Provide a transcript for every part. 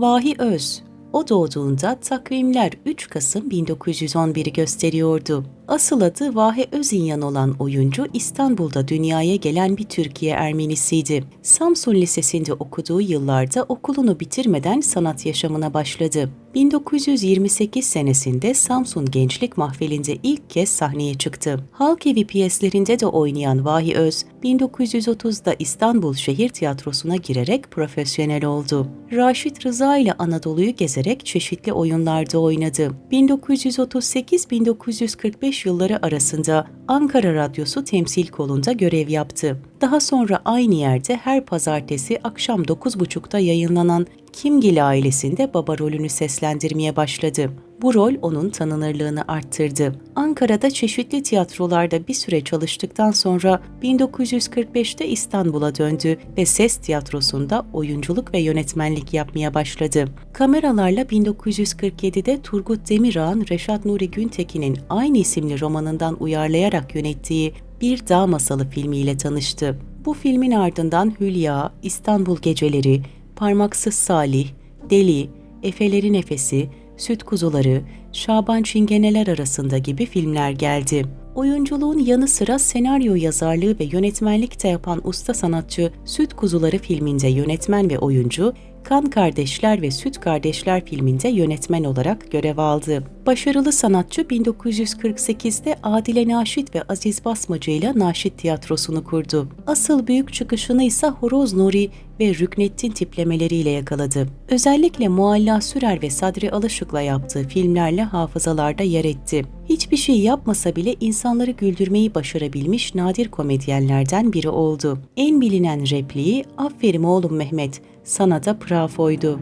Vahi Öz, o doğduğunda takvimler 3 Kasım 1911'i gösteriyordu. Asıl adı Vahe Özinyan olan oyuncu İstanbul'da dünyaya gelen bir Türkiye Ermenisiydi. Samsun Lisesi'nde okuduğu yıllarda okulunu bitirmeden sanat yaşamına başladı. 1928 senesinde Samsun Gençlik Mahfili'nde ilk kez sahneye çıktı. Halk evi piyeslerinde de oynayan Vahi Öz, 1930'da İstanbul Şehir Tiyatrosu'na girerek profesyonel oldu. Raşit Rıza ile Anadolu'yu gezerek çeşitli oyunlarda oynadı. 1938-1945 yılları arasında Ankara Radyosu temsil kolunda görev yaptı. Daha sonra aynı yerde her pazartesi akşam 9.30'da yayınlanan Kimgil ailesinde baba rolünü seslendirmeye başladı. Bu rol onun tanınırlığını arttırdı. Ankara'da çeşitli tiyatrolarda bir süre çalıştıktan sonra 1945'te İstanbul'a döndü ve Ses Tiyatrosu'nda oyunculuk ve yönetmenlik yapmaya başladı. Kameralarla 1947'de Turgut Demirağ'ın Reşat Nuri Güntekin'in aynı isimli romanından uyarlayarak yönettiği Bir Dağ Masalı filmiyle tanıştı. Bu filmin ardından Hülya, İstanbul Geceleri, Parmaksız Salih, Deli, Efelerin Nefesi, Süt Kuzuları, Şaban Çingeneler arasında gibi filmler geldi. Oyunculuğun yanı sıra senaryo yazarlığı ve yönetmenlik de yapan usta sanatçı Süt Kuzuları filminde yönetmen ve oyuncu, Kan Kardeşler ve Süt Kardeşler filminde yönetmen olarak görev aldı. Başarılı sanatçı 1948'de Adile Naşit ve Aziz Basmacı ile Naşit Tiyatrosu'nu kurdu. Asıl büyük çıkışını ise Horoz Nuri ve Rüknettin tiplemeleriyle yakaladı. Özellikle Mualla Sürer ve Sadri Alışık'la yaptığı filmlerle hafızalarda yer etti. Hiçbir şey yapmasa bile insanları güldürmeyi başarabilmiş nadir komedyenlerden biri oldu. En bilinen repliği "Aferin oğlum Mehmet, sana da prafoydu."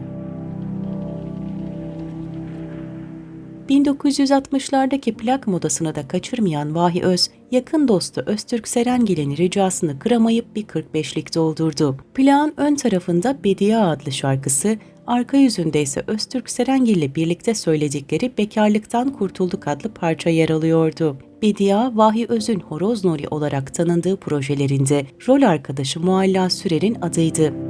1960'lardaki plak modasını da kaçırmayan Vahi Öz, yakın dostu Öztürk Serengil'in ricasını kıramayıp bir 45'lik doldurdu. Plağın ön tarafında Bediye adlı şarkısı, arka yüzünde ise Öztürk Serengil ile birlikte söyledikleri Bekarlıktan Kurtulduk adlı parça yer alıyordu. Bediye, Vahi Öz'ün Horoz Nuri olarak tanındığı projelerinde rol arkadaşı Mualla Sürer'in adıydı.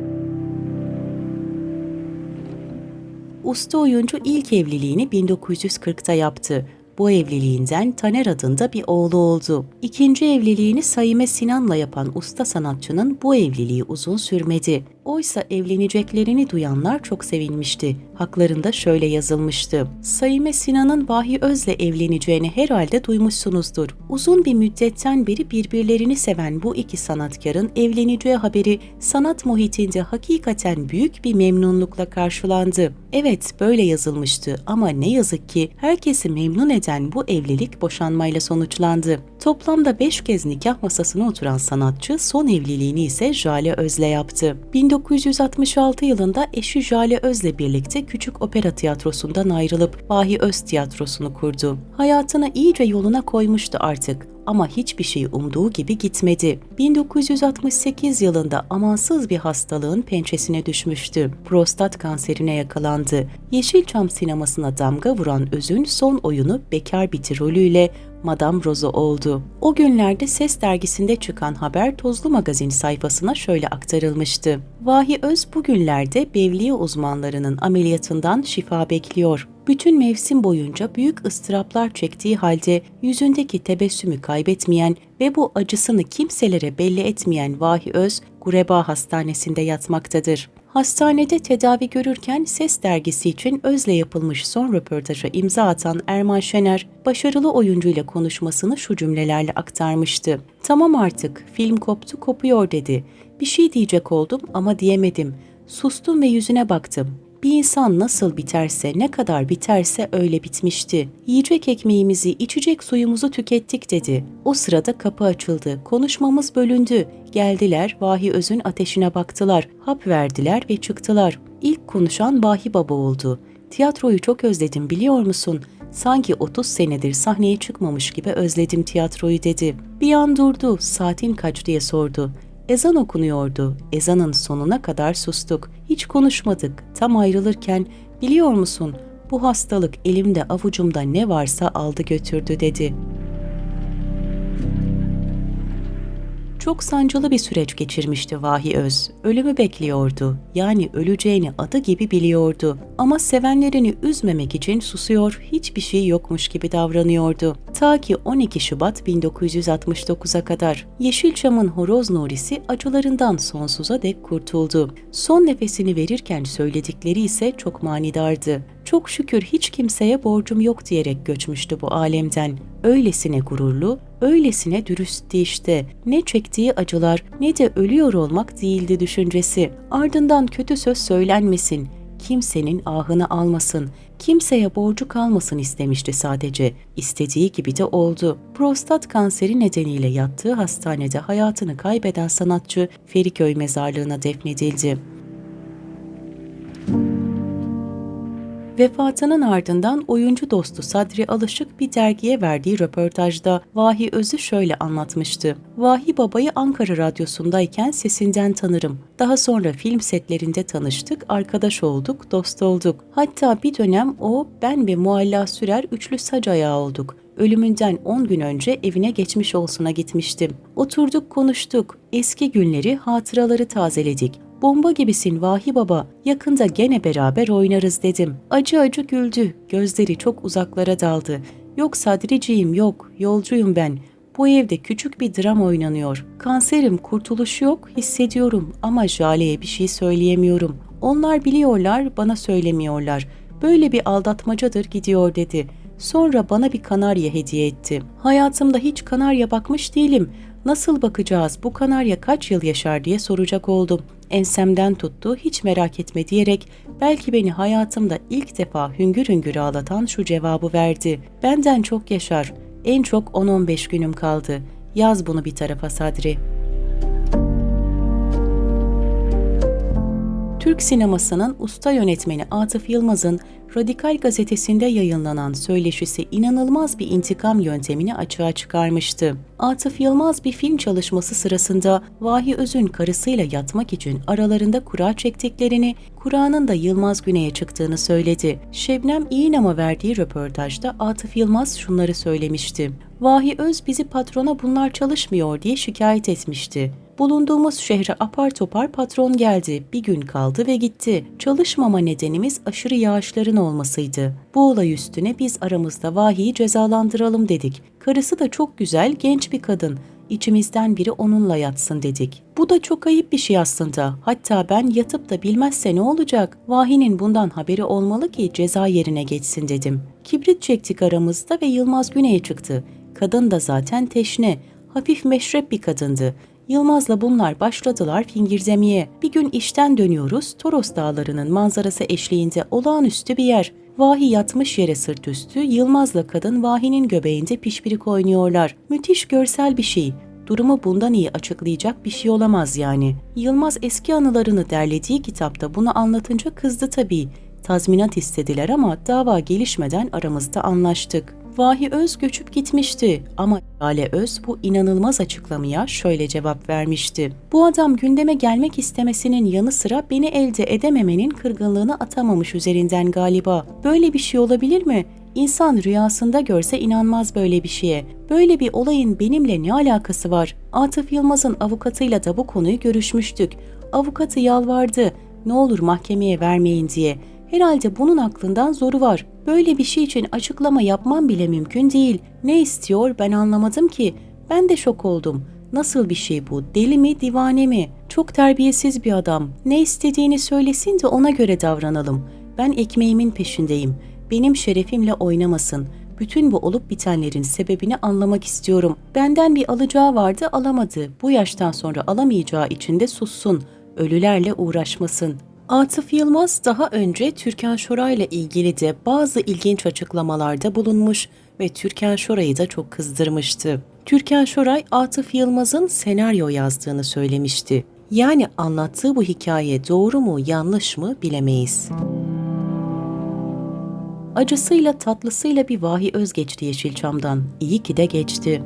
Usta oyuncu ilk evliliğini 1940'ta yaptı. Bu evliliğinden Taner adında bir oğlu oldu. İkinci evliliğini Saime Sinan'la yapan usta sanatçının bu evliliği uzun sürmedi. Oysa evleneceklerini duyanlar çok sevinmişti. Haklarında şöyle yazılmıştı. Saime Sinan'ın Vahi Öz'le evleneceğini herhalde duymuşsunuzdur. Uzun bir müddetten beri birbirlerini seven bu iki sanatkarın evleneceği haberi sanat muhitinde hakikaten büyük bir memnunlukla karşılandı. Evet böyle yazılmıştı ama ne yazık ki herkesi memnun eden bu evlilik boşanmayla sonuçlandı. Toplamda 5 kez nikah masasına oturan sanatçı son evliliğini ise Jale Öz'le yaptı. 1966 yılında eşi Jale Öz'le birlikte Küçük Opera Tiyatrosu'ndan ayrılıp Vahi Öz Tiyatrosu'nu kurdu. Hayatını iyice yoluna koymuştu artık ama hiçbir şey umduğu gibi gitmedi. 1968 yılında amansız bir hastalığın pençesine düşmüştü. Prostat kanserine yakalandı. Yeşilçam sinemasına damga vuran Öz'ün son oyunu Bekar Biti rolüyle Madame Rose oldu. O günlerde Ses dergisinde çıkan haber Tozlu Magazin sayfasına şöyle aktarılmıştı. Vahi Öz bugünlerde bevliye uzmanlarının ameliyatından şifa bekliyor. Bütün mevsim boyunca büyük ıstıraplar çektiği halde yüzündeki tebessümü kaybetmeyen ve bu acısını kimselere belli etmeyen Vahi Öz, Gureba Hastanesi'nde yatmaktadır. Hastanede tedavi görürken Ses dergisi için Özle yapılmış son röportaja imza atan Erman Şener, başarılı oyuncuyla konuşmasını şu cümlelerle aktarmıştı. Tamam artık, film koptu kopuyor dedi. Bir şey diyecek oldum ama diyemedim. Sustum ve yüzüne baktım. Bir insan nasıl biterse, ne kadar biterse öyle bitmişti. Yiyecek ekmeğimizi, içecek suyumuzu tükettik dedi. O sırada kapı açıldı. Konuşmamız bölündü. Geldiler, Vahi Öz'ün ateşine baktılar. Hap verdiler ve çıktılar. İlk konuşan Vahi Baba oldu. Tiyatroyu çok özledim biliyor musun? Sanki 30 senedir sahneye çıkmamış gibi özledim tiyatroyu dedi. Bir an durdu, saatin kaç diye sordu. Ezan okunuyordu. Ezanın sonuna kadar sustuk. Hiç konuşmadık. Tam ayrılırken biliyor musun bu hastalık elimde avucumda ne varsa aldı götürdü dedi.'' Çok sancılı bir süreç geçirmişti Vahi Öz. Ölümü bekliyordu. Yani öleceğini adı gibi biliyordu. Ama sevenlerini üzmemek için susuyor, hiçbir şey yokmuş gibi davranıyordu. Ta ki 12 Şubat 1969'a kadar. Yeşilçam'ın horoz nurisi acılarından sonsuza dek kurtuldu. Son nefesini verirken söyledikleri ise çok manidardı. Çok şükür hiç kimseye borcum yok diyerek göçmüştü bu alemden. Öylesine gururlu, öylesine dürüstti işte. Ne çektiği acılar ne de ölüyor olmak değildi düşüncesi. Ardından kötü söz söylenmesin, kimsenin ahını almasın, kimseye borcu kalmasın istemişti sadece. İstediği gibi de oldu. Prostat kanseri nedeniyle yattığı hastanede hayatını kaybeden sanatçı Feriköy mezarlığına defnedildi. Vefatının ardından oyuncu dostu Sadri Alışık bir dergiye verdiği röportajda Vahi Öz'ü şöyle anlatmıştı. Vahi Baba'yı Ankara Radyosu'ndayken sesinden tanırım. Daha sonra film setlerinde tanıştık, arkadaş olduk, dost olduk. Hatta bir dönem o, ben ve Mualla Sürer üçlü sac ayağı olduk. Ölümünden 10 gün önce evine geçmiş olsuna gitmiştim. Oturduk konuştuk. Eski günleri, hatıraları tazeledik. Bomba gibisin Vahi Baba, yakında gene beraber oynarız dedim. Acı acı güldü, gözleri çok uzaklara daldı. Yok Sadriciğim yok, yolcuyum ben. Bu evde küçük bir dram oynanıyor. Kanserim, kurtuluş yok, hissediyorum ama Jale'ye bir şey söyleyemiyorum. Onlar biliyorlar, bana söylemiyorlar. Böyle bir aldatmacadır gidiyor dedi. Sonra bana bir kanarya hediye etti. Hayatımda hiç kanarya bakmış değilim. Nasıl bakacağız, bu kanarya kaç yıl yaşar diye soracak oldum. Ensemden tuttu, hiç merak etme diyerek belki beni hayatımda ilk defa hüngür hüngür ağlatan şu cevabı verdi. Benden çok yaşar, en çok 10-15 günüm kaldı. Yaz bunu bir tarafa Sadri.'' Türk sinemasının usta yönetmeni Atıf Yılmaz'ın Radikal gazetesinde yayınlanan söyleşisi inanılmaz bir intikam yöntemini açığa çıkarmıştı. Atıf Yılmaz bir film çalışması sırasında Vahi Öz'ün karısıyla yatmak için aralarında kura çektiklerini, Kur'an'ın da Yılmaz Güney'e çıktığını söyledi. Şebnem İğnam'a verdiği röportajda Atıf Yılmaz şunları söylemişti. Vahi Öz bizi patrona bunlar çalışmıyor diye şikayet etmişti. Bulunduğumuz şehre apar topar patron geldi. Bir gün kaldı ve gitti. Çalışmama nedenimiz aşırı yağışların olmasıydı. Bu olay üstüne biz aramızda Vahi'yi cezalandıralım dedik. Karısı da çok güzel, genç bir kadın. İçimizden biri onunla yatsın dedik. Bu da çok ayıp bir şey aslında. Hatta ben yatıp da bilmezse ne olacak? Vahi'nin bundan haberi olmalı ki ceza yerine geçsin dedim. Kibrit çektik aramızda ve Yılmaz Güney'e çıktı. Kadın da zaten teşne. Hafif meşrep bir kadındı. Yılmaz'la bunlar başladılar fingirzemeye. Bir gün işten dönüyoruz, Toros dağlarının manzarası eşliğinde olağanüstü bir yer. Vahi yatmış yere sırt üstü, Yılmaz'la kadın Vahi'nin göbeğinde pişpirik oynuyorlar. Müthiş görsel bir şey. Durumu bundan iyi açıklayacak bir şey olamaz yani. Yılmaz eski anılarını derlediği kitapta bunu anlatınca kızdı tabii. Tazminat istediler ama dava gelişmeden aramızda anlaştık. Vahi Öz göçüp gitmişti ama Ale Öz bu inanılmaz açıklamaya şöyle cevap vermişti. Bu adam gündeme gelmek istemesinin yanı sıra beni elde edememenin kırgınlığını atamamış üzerinden galiba. Böyle bir şey olabilir mi? İnsan rüyasında görse inanmaz böyle bir şeye. Böyle bir olayın benimle ne alakası var? Atıf Yılmaz'ın avukatıyla da bu konuyu görüşmüştük. Avukatı yalvardı. Ne olur mahkemeye vermeyin diye. Herhalde bunun aklından zoru var. Böyle bir şey için açıklama yapmam bile mümkün değil. Ne istiyor ben anlamadım ki. Ben de şok oldum. Nasıl bir şey bu? Deli mi, divane mi? Çok terbiyesiz bir adam. Ne istediğini söylesin de ona göre davranalım. Ben ekmeğimin peşindeyim. Benim şerefimle oynamasın. Bütün bu olup bitenlerin sebebini anlamak istiyorum. Benden bir alacağı vardı alamadı. Bu yaştan sonra alamayacağı için de sussun. Ölülerle uğraşmasın. Atıf Yılmaz daha önce Türkan Şoray ile ilgili de bazı ilginç açıklamalarda bulunmuş ve Türkan Şoray'ı da çok kızdırmıştı. Türkan Şoray Atıf Yılmaz'ın senaryo yazdığını söylemişti. Yani anlattığı bu hikaye doğru mu yanlış mı bilemeyiz. Acısıyla tatlısıyla bir vahi öz geçti Yeşilçam'dan. İyi ki de geçti.